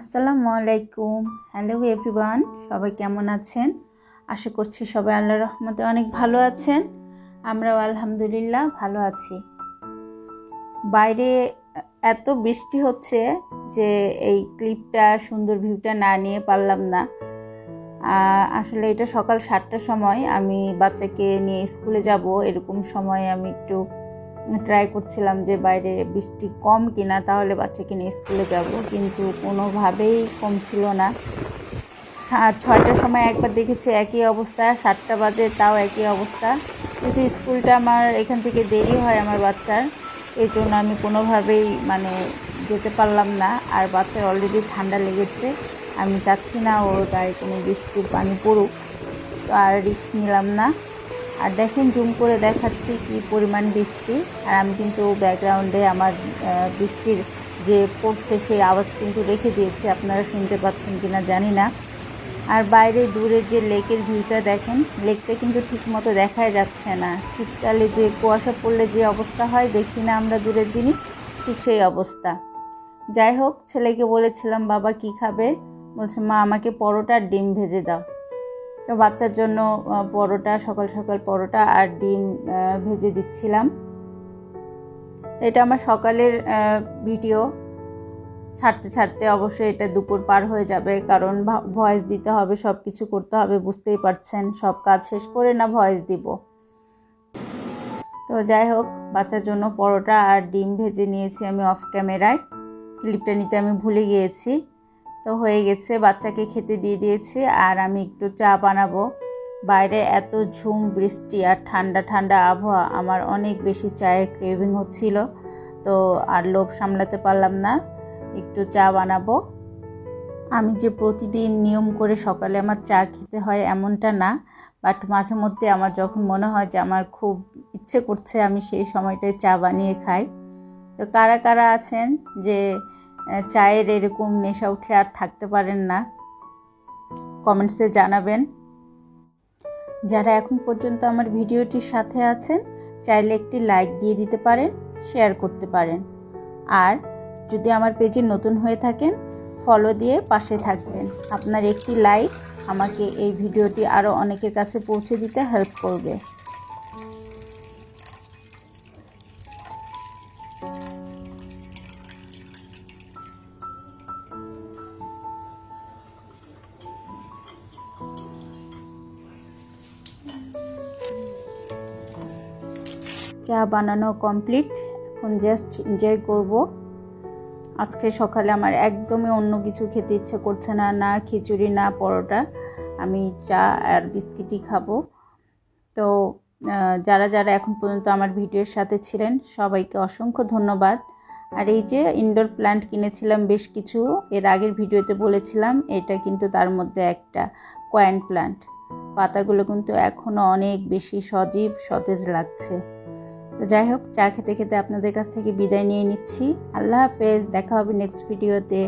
আসসালামু আলাইকুম। Hello everyone সবাই কেমন আছেন? আশা করছি সবাই আল্লাহ রহমতে অনেক ভালো আছেন। আমরাও আলহামদুলিল্লাহ ভালো আছি। বাইরে এত বৃষ্টি হচ্ছে যে এই ক্লিপটা, সুন্দর ভিউটা না নিয়ে পারলাম না। আসলে এটা সকাল সাতটার সময় আমি বাচ্চাকে নিয়ে স্কুলে যাব, এরকম সময় আমি একটু ট্রাই করছিলাম যে বাইরে বৃষ্টি কম কিনা, তাহলে বাচ্চাকে নিয়ে স্কুলে যাব। কিন্তু কোনোভাবেই কম ছিল না। ছয়টার সময় একবার দেখেছি একই অবস্থা, সাতটা বাজে, তাও একই অবস্থা। কিন্তু স্কুলটা আমার এখান থেকে দেরি হয় আমার বাচ্চার, এই জন্য আমি কোনোভাবেই মানে যেতে পারলাম না। আর বাচ্চার অলরেডি ঠান্ডা লেগেছে, আমি চাচ্ছি না ওর গায়ে কোনো বৃষ্টির পানি পড়ুক। তো আর রিস্ক নিলাম না। আর দেখেন জুম করে দেখাচ্ছি কি পরিমাণ বৃষ্টি। আর আমি কিন্তু ব্যাকগ্রাউন্ডে আমার বৃষ্টির যে পড়ছে সেই আওয়াজ কিন্তু রেখে দিয়েছি। আপনারা শুনতে পাচ্ছেন কি না জানি না। আর বাইরে দূরে যে লেকের ভিউটা দেখেন, লেকটা কিন্তু ঠিকমতো দেখাই যাচ্ছে না। শীতকালে যে কুয়াশা পড়লে যে অবস্থা হয়, দেখি না আমরা দূরের জিনিস, ঠিক সেই অবস্থা। যাই হোক, ছেলেকে বলেছিলাম, বাবা, কি খাবে? বলছে, মা, আমাকে পরোটা আর ডিম ভেজে দাও। তো বাচ্চার জন্য পরোটা, সকাল সকাল পরোটা আর ডিম ভেজে দিচ্ছিলাম। এটা আমার সকালের ভিডিও। ছাড়তে ছাড়তে অবশ্যই এটা দুপুর পার হয়ে যাবে, কারণ ভয়েস দিতে হবে সব কিছু করতে হবে, বুঝতেই পারছেন। সব কাজ শেষ করে না ভয়েস দিব। তো যাই হোক, বাচ্চার জন্য পরোটা আর ডিম ভেজে নিয়েছি আমি অফ ক্যামেরায়। ক্লিপটা নিতে আমি ভুলে গিয়েছি। তো হয়ে গেছে, বাচ্চাকে খেতে দিয়ে দিয়েছি আর আমি একটু চা বানাবো। বাইরে এত ঝুম, বৃষ্টি আর ঠান্ডা ঠান্ডা আবহাওয়া, আমার অনেক বেশি চায়ের ক্রেভিং হচ্ছিল। তো আর লোভ সামলাতে পারলাম না, একটু চা বানাবো। আমি যে প্রতিদিন নিয়ম করে সকালে আমার চা খেতে হয় এমনটা না, বাট মাঝে মধ্যে আমার যখন মনে হয় যে আমার খুব ইচ্ছে করছে, আমি সেই সময়টায় চা বানিয়ে খাই। তো কারা কারা আছেন যে চায়ের এরকম নেশা উঠলে আর থাকতে পারেন না। কমেন্টসে জানাবেন। যারা এখন পর্যন্ত আমার ভিডিওটির সাথে আছেন, চাইলে একটি লাইক দিয়ে দিতে পারেন, শেয়ার করতে পারেন। আর যদি আমার পেজে নতুন হয়ে থাকেন, ফলো দিয়ে পাশে থাকবেন। আপনার একটি লাইক আমাকে এই ভিডিওটি আরও অনেকের কাছে পৌঁছে দিতে হেল্প করবে। চা বানানো কমপ্লিট এখন জাস্ট এনজয় করব। আজকে সকালে আমার একদমই অন্য কিছু খেতে ইচ্ছে করছে না না খিচুড়ি, না পরোটা। আমি চা আর বিস্কিটই খাব। তো যারা যারা এখন পর্যন্ত আমার ভিডিওর সাথে ছিলেন, সবাইকে অসংখ্য ধন্যবাদ। আর এই যে ইনডোর প্ল্যান্ট কিনেছিলাম বেশ কিছু, এর আগের ভিডিওতে বলেছিলাম, এটা কিন্তু তার মধ্যে একটা কয়েন প্ল্যান্ট পাতাগুলো কিন্তু এখনও অনেক বেশি সজীব, সতেজ লাগছে। তো যাই হোক, চা খেতে খেতে আপনাদের কাছ থেকে বিদায় নিয়ে নিচ্ছি। আল্লাহ হাফেজ, দেখা হবে নেক্সট ভিডিওতে